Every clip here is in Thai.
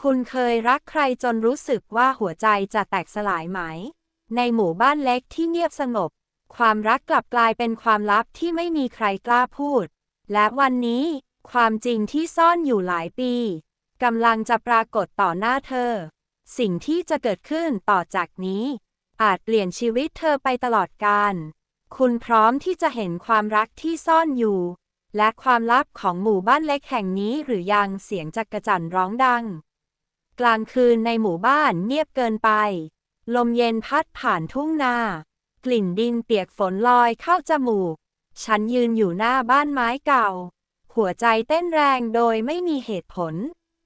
คุณเคยรักใครจนรู้สึกว่าหัวใจจะแตกสลายไหม ในหมู่บ้านเล็กที่เงียบสงบ ความรักกลับกลายเป็นความลับที่ไม่มีใครกล้าพูด และวันนี้ ความจริงที่ซ่อนอยู่หลายปีกำลังจะปรากฏต่อหน้าเธอ สิ่งที่จะเกิดขึ้นต่อจากนี้ อาจเปลี่ยนชีวิตเธอไปตลอดกาลคุณพร้อมที่จะเห็นความรักที่ซ่อนอยู่ และความลับของหมู่บ้านเล็กแห่งนี้หรือยังเสียงจักระจั่นร้องดัง กลางคืนในหมู่บ้านเงียบเกินไป ลมเย็นพัดผ่านทุ่งนา กลิ่นดินเปียกฝนลอยเข้าจมูก ฉันยืนอยู่หน้าบ้านไม้เก่า หัวใจเต้นแรงโดยไม่มีเหตุผล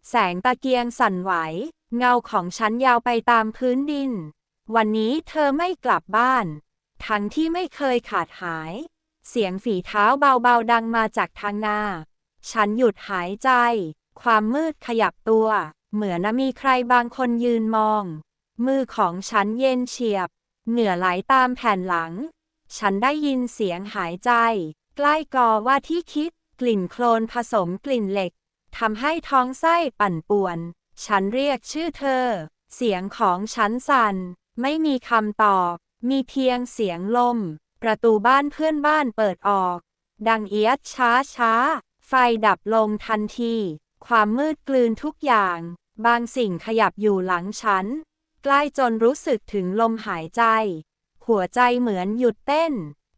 แสงตะเกียงสั่นไหว เงาของฉันยาวไปตามพื้นดิน วันนี้เธอไม่กลับบ้าน ทั้งที่ไม่เคยขาดหาย เสียงฝีเท้าเบาๆดังมาจากทางนา ฉันหยุดหายใจ ความมืดขยับตัว เหมือนมีใครบางคนยืนมอง มือของฉันเย็นเฉียบ เหงื่อไหลตามแผ่นหลัง ฉันได้ยินเสียงหายใจ ใกล้กอว่าที่คิด กลิ่นโคลนผสมกลิ่นเหล็กทำให้ท้องไส้ปั่นป่วน ฉันเรียกชื่อเธอ เสียงของฉันสั่น ไม่มีคำตอบ มีเพียงเสียงลม ประตูบ้านเพื่อนบ้านเปิดออก ดังเอียดช้าช้า ไฟดับลงทันที ความมืดกลืนทุกอย่าง บางสิ่งขยับอยู่หลังฉัน ใกล้จนรู้สึกถึงลมหายใจ หัวใจเหมือนหยุดเต้น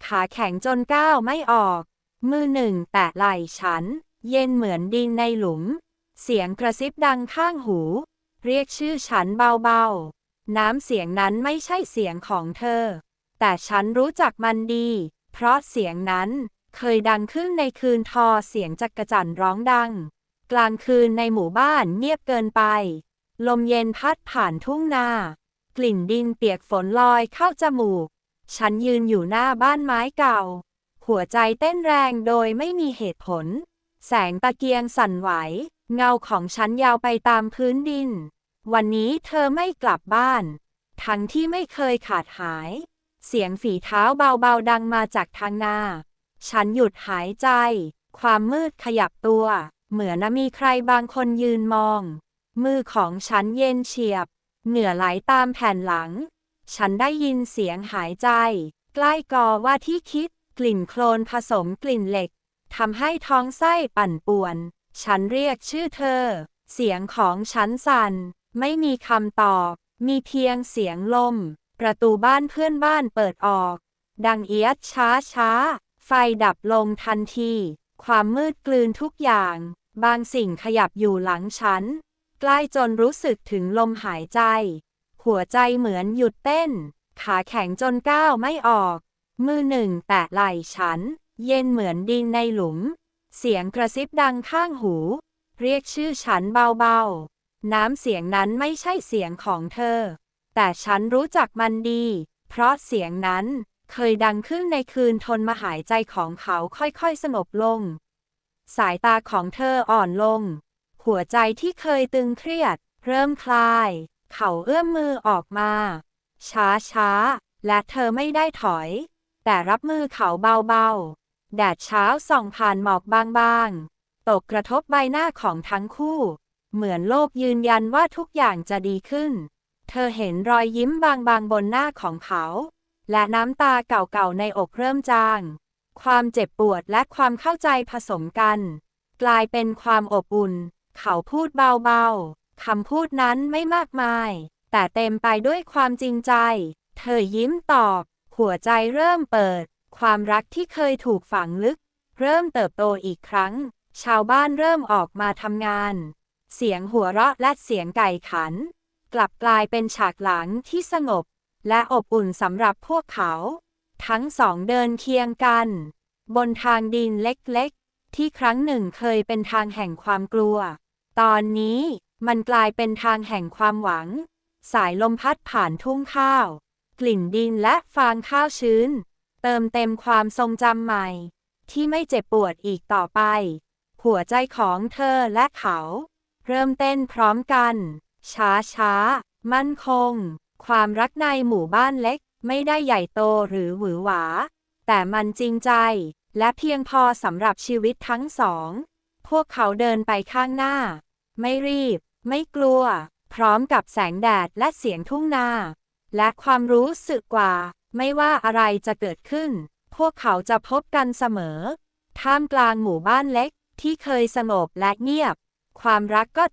ขาแข็งจนก้าวไม่ออก มือหนึ่งแตะไหล่ฉัน เย็นเหมือนดินในหลุม เสียงกระซิบดังข้างหู เรียกชื่อฉันเบาๆ น้ำเสียงนั้นไม่ใช่เสียงของเธอ แต่ฉันรู้จักมันดี เพราะเสียงนั้นเคยดังขึ้นในคืนทอเสียงจักกระจั่นร้องดัง กลางคืนในหมู่บ้านเงียบเกินไป ลมเย็นพัดผ่านทุ่งนา กลิ่นดินเปียกฝนลอยเข้าจมูก ฉันยืนอยู่หน้าบ้านไม้เก่า หัวใจเต้นแรงโดยไม่มีเหตุผล แสงตะเกียงสั่นไหว เงาของฉันยาวไปตามพื้นดิน วันนี้เธอไม่กลับบ้าน ทั้งที่ไม่เคยขาดหาย เสียงฝีเท้าเบาๆดังมาจากทางนา ฉันหยุดหายใจ ความมืดขยับตัว เหมือนมีใครบางคนยืนมอง มือของฉันเย็นเฉียบ เหงื่อไหลตามแผ่นหลัง ฉันได้ยินเสียงหายใจ ใกล้กอว่าที่คิด กลิ่นโคลนผสมกลิ่นเหล็กทำให้ท้องไส้ปั่นป่วน ฉันเรียกชื่อเธอ เสียงของฉันสั่น ไม่มีคำตอบ มีเพียงเสียงลม ประตูบ้านเพื่อนบ้านเปิดออก ดังเอียดช้าช้า ไฟดับลงทันที ความมืดกลืนทุกอย่าง บางสิ่งขยับอยู่หลังฉัน ใกล้จนรู้สึกถึงลมหายใจ หัวใจเหมือนหยุดเต้น ขาแข็งจนก้าวไม่ออก มือหนึ่งแตะไหล่ฉัน เย็นเหมือนดินในหลุม เสียงกระซิบดังข้างหู เรียกชื่อฉันเบาๆ น้ำเสียงนั้นไม่ใช่เสียงของเธอ แต่ฉันรู้จักมันดี เพราะเสียงนั้นเคยดังขึ้นในคืนทนมาหายใจของเขาค่อยๆสงบลง สายตาของเธออ่อนลง หัวใจที่เคยตึงเครียด เริ่มคลาย เขาเอื้อมมือออกมา ช้าช้าๆและเธอไม่ได้ถอย แต่รับมือเขาเบาๆ แดดเช้าส่องผ่านหมอกบางๆ ตกกระทบใบหน้าของทั้งคู่ เหมือนโลกยืนยันว่าทุกอย่างจะดีขึ้น เธอเห็นรอยยิ้มบางๆบนหน้าของเขา และน้ำตาเก่าๆในอกเริ่มจาง ความเจ็บปวดและความเข้าใจผสมกัน กลายเป็นความอบอุ่น เขาพูดเบาๆ คำพูดนั้นไม่มากมาย แต่เต็มไปด้วยความจริงใจ เธอยิ้มตอบ หัวใจเริ่มเปิด ความรักที่เคยถูกฝังลึก เริ่มเติบโตอีกครั้ง ชาวบ้านเริ่มออกมาทำงาน เสียงหัวเราะและเสียงไก่ขัน กลับกลายเป็นฉากหลังที่สงบ และอบอุ่นสำหรับพวกเขา ทั้งสองเดินเคียงกัน บนทางดินเล็กๆ ที่ครั้งหนึ่งเคยเป็นทางแห่งความกลัว ตอนนี้มันกลายเป็นทางแห่งความหวัง สายลมพัดผ่านทุ่งข้าว กลิ่นดินและฟางข้าวชื้น เติมเต็มความทรงจำใหม่ ที่ไม่เจ็บปวดอีกต่อไป หัวใจของเธอและเขา เริ่มเต้นพร้อมกัน ช้าช้าๆมั่นคง ความรักในหมู่บ้านเล็ก ไม่ได้ใหญ่โตหรือหวือหวา แต่มันจริงใจ และเพียงพอสำหรับชีวิตทั้งสอง พวกเขาเดินไปข้างหน้า ไม่รีบ ไม่กลัว พร้อมกับแสงแดดและเสียงทุ่งนา และความรู้สึกกว่า ไม่ว่าอะไรจะเกิดขึ้น พวกเขาจะพบกันเสมอ ท่ามกลางหมู่บ้านเล็กที่เคยสงบและเงียบ ความรักก็